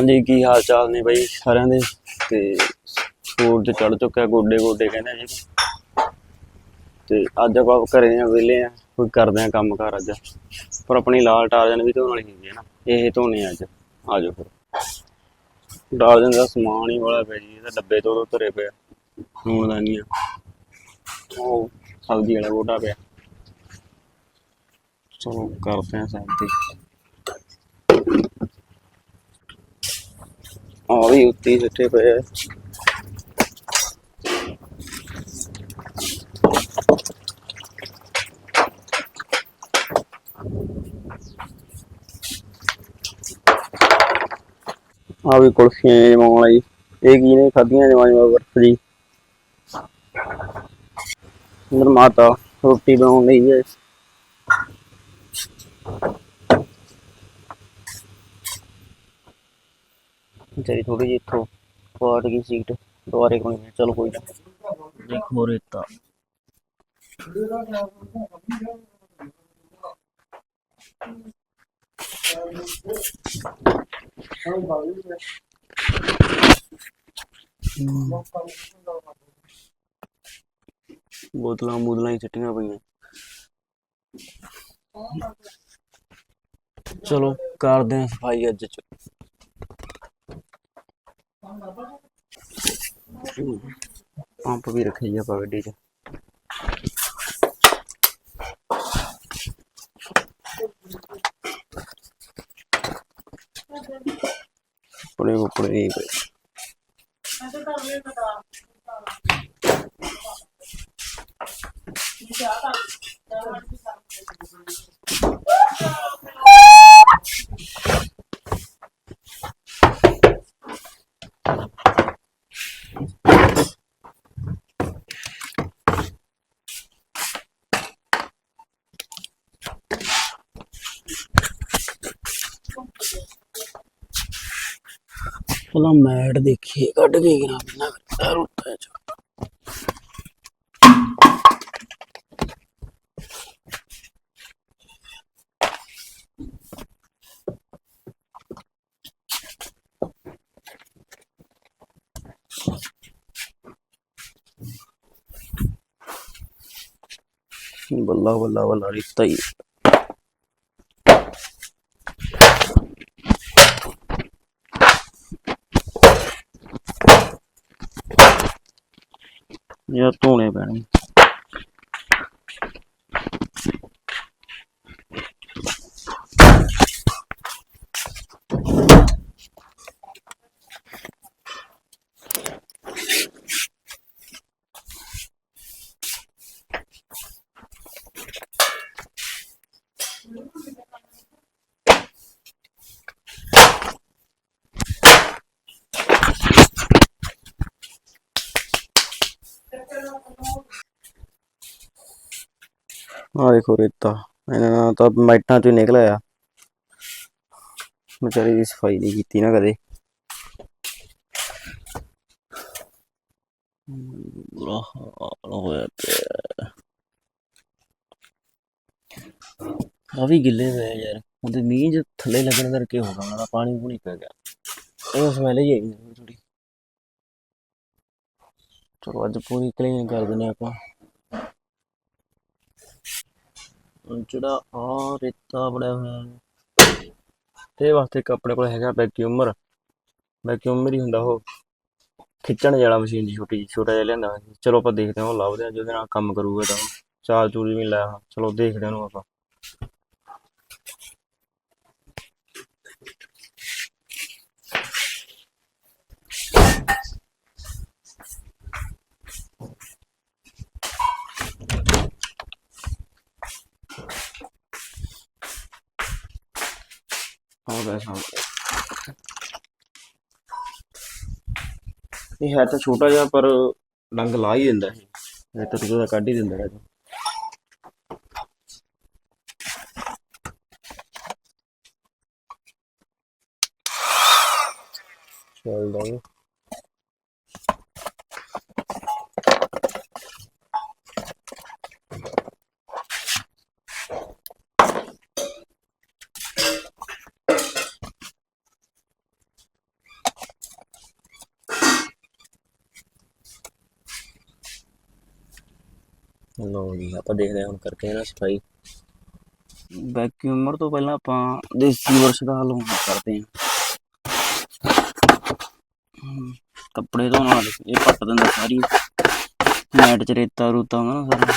ਹਾਂਜੀ, ਕੀ ਹਾਲ ਚਾਲ ਨੇ ਬਾਈ ਸਾਰਿਆਂ ਦੇ? ਤੇ ਸੂਰਜ ਚੜ ਚੁੱਕਿਆ, ਗੋਡੇ ਗੋਡੇ ਕਹਿੰਦੇ ਜੀ। ਤੇ ਅੱਜ ਆਪਾਂ ਘਰੇ ਆ, ਵਿਹਲੇ ਆ, ਕੋਈ ਕਰਦੇ ਆ ਕੰਮ ਕਾਰ ਅੱਜ। ਪਰ ਆਪਣੀ ਲਾਲ ਟਾਰਜਨ ਵੀ ਧੋਣ ਵਾਲੀ ਹੁੰਦੀ ਹੈ ਨਾ, ਇਹ ਧੋਣੇ ਅੱਜ। ਆ ਜਾਓ ਫਿਰ। ਟਾਰਜਨ ਦਾ ਸਮਾਨ ਹੀ ਵਾਲਾ ਪਿਆ ਜੀ, ਇਹਦਾ ਡੱਬੇ ਤੋਂ ਧਰੇ ਪਿਆ ਹੁਣ ਦਾ ਨਹੀਂ ਆ। ਉਹ ਸਬਜ਼ੀ ਵਾਲਾ ਗੋਡਾ ਪਿਆ। ਚਲੋ, ਕਰਦੇ ਆ ਸਬਜ਼ੀ। ਆ ਵੀ ਉੱਤੀ ਸਿੱਟੇ ਪਏ ਆ। ਆ ਵੀ ਕੁਲਫੀਆਂ ਜਮਾਉਣ ਲਈ ਇਹ ਕੀ ਨੇ? ਖਾਧੀਆਂ ਜਮਾਂ ਜਮਾ ਬਰਫ ਜੀ ਅੰਦਰ ਮਾਤਾ ਰੋਟੀ ਬਣਾਉਣ ਲਈ ਹੈ ਤੇਰੀ ਥੋੜੀ ਜਿਹੀ ਇੱਥੋਂ ਪਾਟ ਗਈ ਸੀਟ ਦੁਬਾਰੇ ਕੋਣੀ ਹੈ ਚਲੋ ਕੋਈ ਨਾ ਦੇਖੋ ਰੇਤਾ ਬੋਤਲਾਂ ਬੋਤਲਾਂ ਹੀ ਚਿੱਟੀਆਂ ਪਈਆਂ ਚਲੋ ਕਰਦੇ ਆਂ ਸਫ਼ਾਈ ਅੱਜ ਚ ਪੰਪ ਵੀ ਰੱਖੀ ਆਪਾਂ ਗੱਡੀ 'ਚ। ਕੱਪੜੇ ਕੁਪੜੇ ਪਹਿਲਾਂ ਮੈਟ ਦੇਖੀਏ ਕੱਢ ਕੇ ਕਿਨਾ ਕਿੰਨਾ ਕਰਦਾ ਰੁੱਤਾ ਚ। ਬੱਲਾ ਬੱਲਾ ਬੱਲਾ ਰਿਸ਼ਤਾ ਹੀ। ਯਾਰ ਧੋਣੇ ਪੈਣੇ। ਆ ਦੇਖੋ ਰੇਤਾ। ਇਹਨਾਂ ਨਾਲ ਤਾਂ ਮਾਈਟਾਂ ਚੋਂ ਨਿਕਲਿਆ ਵਿਚਾਰੀ ਦੀ ਸਫ਼ਾਈ ਨਹੀਂ ਕੀਤੀ ਨਾ ਕਦੇ। ਬੁਰਾ ਹਾਲ ਹੋਇਆ ਪਿਆ। ਆ ਵੀ ਗਿੱਲੇ ਹੋਏ ਯਾਰ। ਉਹਦੇ ਮੀਂਹ ਜ ਥੱਲੇ ਲੱਗਣ ਕਰਕੇ ਹੋ ਗਿਆ, ਨਾ ਪਾਣੀ ਪੂਣੀ ਪੈ ਗਿਆ। ਇਹ ਸਮੈਲ ਹੀ ਆਈ ਥੋੜੀ ਚਲੋ ਅੱਜ ਪੂਰੀ ਕਲੀਨ ਕਰ ਦਿੰਦੇ ਆਪਾਂ। ਜਿਹੜਾ ਆ ਰੇਤਾ ਬੜਿਆ ਹੋਇਆ ਹੈ। ਤੇ ਵਾਸਤੇ ਇੱਕ ਆਪਣੇ ਕੋਲ ਹੈਗਾ ਵੈਕਿਊਮਰ ਵੈਕਿਊਮਰ ਹੀ ਹੁੰਦਾ ਉਹ। ਖਿੱਚਣ ਵਾਲਾ ਮਸ਼ੀਨ ਦੀ ਛੋਟੀ ਜਿਹੀ, ਛੋਟਾ ਜਿਹਾ ਲਿਆਂਦਾ ਚਲੋ ਆਪਾਂ ਦੇਖਦੇ ਹਾਂ ਉਹ ਲੱਭਦੇ ਹਾਂ ਜਿਹਦੇ ਨਾਲ ਕੰਮ ਕਰੂਗਾ ਤਾਂ। ਚਾਲ ਚੂਲ ਵੀ ਲਾਇਆ ਹੋਇਆ। ਚਲੋ ਦੇਖਦੇ ਹਾਂ ਉਹਨੂੰ ਆਪਾਂ। ਹਾਂ ਇਹ ਹੈ ਤਾਂ ਛੋਟਾ ਜਿਹਾ, ਪਰ ਡੰਗ ਲਾ ਹੀ ਦਿੰਦਾ ਇਹ ਇਹ ਤਾਂ ਉਹਦਾ ਕੱਢ ਹੀ ਦਿੰਦਾ ਹੈ। ਚੱਲਦਾ ਏ ਲਓ ਆਪਾਂ ਦੇਖਦੇ ਹਾਂ ਹੁਣ ਕਰਕੇ ਇਹਨਾਂ ਸਫ਼ਾਈ। ਵੈਕਿਊਮਰ ਤੋਂ ਪਹਿਲਾਂ ਆਪਾਂ ਦੇਸੀ ਬੁਰਸ਼ ਦਾ ਹੱਲ ਹੋਣਾ ਕਰਦੇ ਹਾਂ। ਕੱਪੜੇ ਧੋਣ ਨਾਲ ਇਹ ਪੱਟ ਦਿੰਦਾ ਸਾਰੀ। ਮੈਟ ਚ ਰੇਤਾ ਰੂਤਾ ਹੁੰਦਾ ਨਾ ਸਾਰਾ।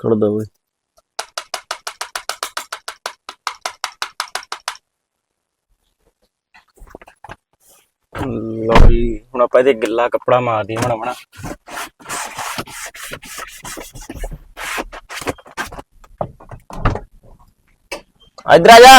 ਕੱਢ ਦੋ ਓਏ ਲਓ ਜੀ, ਹੁਣ ਆਪਾਂ ਇਹਦੇ ਗਿੱਲਾ ਕੱਪੜਾ ਮਾਰਦੇ ਹੁਣ ਆਪਣਾ ਇੱਧਰ ਆ ਜਾ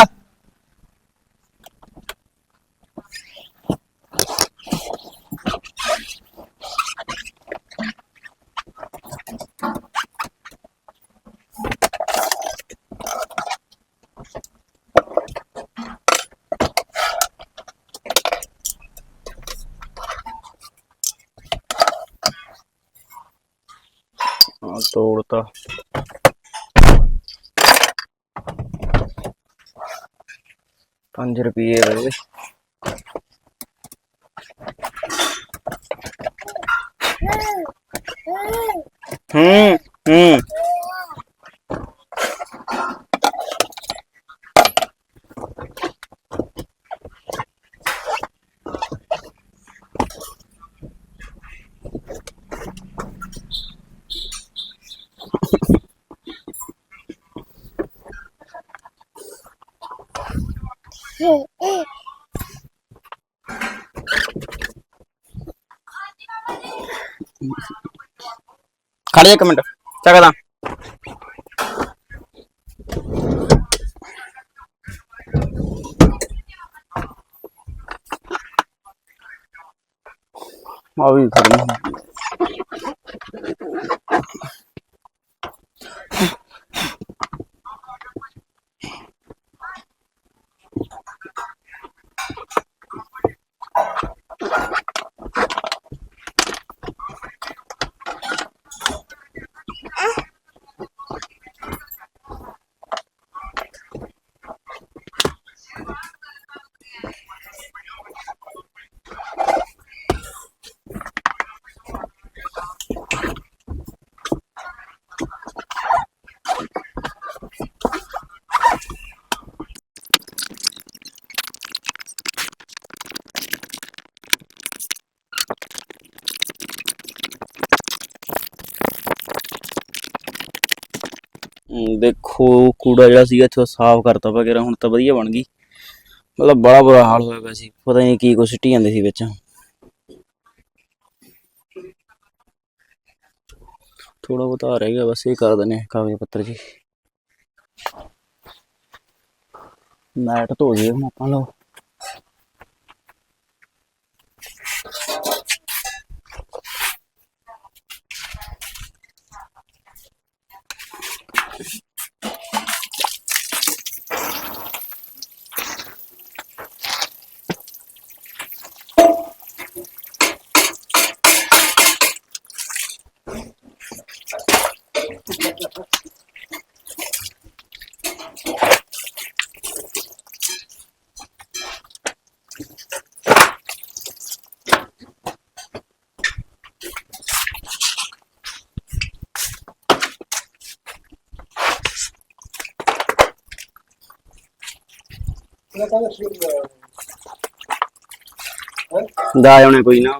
ਹਾਂ ਤੋੜਤਾ। ਪੰਜ ਰੁਪਏ ਦੇ ਹੂੰ ਹੂੰ। ਖੜ ਇੱਕ ਮਿੰਟ ਚੱਕਦਾ। ਆ ਵੀ ਖੜੀ ਦੇਖੋ, ਕੂੜਾ ਜਿਹੜਾ ਸੀਗਾ ਇੱਥੋਂ ਸਾਫ਼ ਕਰਤਾ ਵਗੈਰਾ ਹੁਣ ਤਾਂ ਵਧੀਆ ਬਣ ਗਈ। ਮਤਲਬ ਬੜਾ ਬੁਰਾ ਹਾਲ ਹੋਇਆ ਪਿਆ ਸੀ, ਪਤਾ ਨਹੀਂ ਕੀ ਕੁਛ ਸਿੱਟੀ ਜਾਂਦੇ ਸੀ ਵਿੱਚ। ਥੋੜਾ ਬਹੁਤਾ ਰਹਿ ਗਿਆ, ਬਸ ਇਹ ਕਰ ਦਿੰਦੇ ਕਾਗਜ਼ ਪੱਤਰ ਜੀ। ਮੈਟ ਧੋ ਜੇ ਹੁਣ ਆਪਾਂ ਲੋ ਦਾ ਆਉਣੇ ਕੋਈ ਨਾ।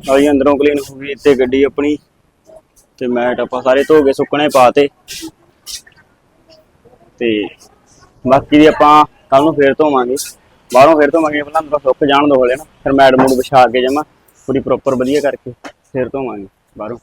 ਆਈ ਅੰਦਰੋਂ ਕਲੀਨ ਹੋ ਗਈ ਤੇ ਗੱਡੀ ਆਪਣੀ। ਤੇ ਮੈਟ ਆਪਾਂ ਸਾਰੇ ਧੋ ਕੇ ਸੁੱਕਣੇ ਪਾਤੇ। ਤੇ ਬਾਕੀ ਵੀ ਆਪਾਂ ਕੱਲ ਨੂੰ ਫੇਰ ਧੋਵਾਂਗੇ। ਬਾਹਰੋਂ ਫੇਰ ਧੋਵਾਂਗੇ, ਪਹਿਲਾਂ ਅੰਦਰ ਸੁੱਕ ਜਾਣ ਦੋ ਹਲੇ ਨਾ। ਫਿਰ ਮੈਟ ਮੂਡ ਵਿਛਾ ਕੇ ਜਮਾ। ਪੂਰੀ ਪ੍ਰੋਪਰ ਵਧੀਆ ਕਰਕੇ ਫੇਰ ਧੋਵਾਂਗੇ। ਬਾਹਰੋਂ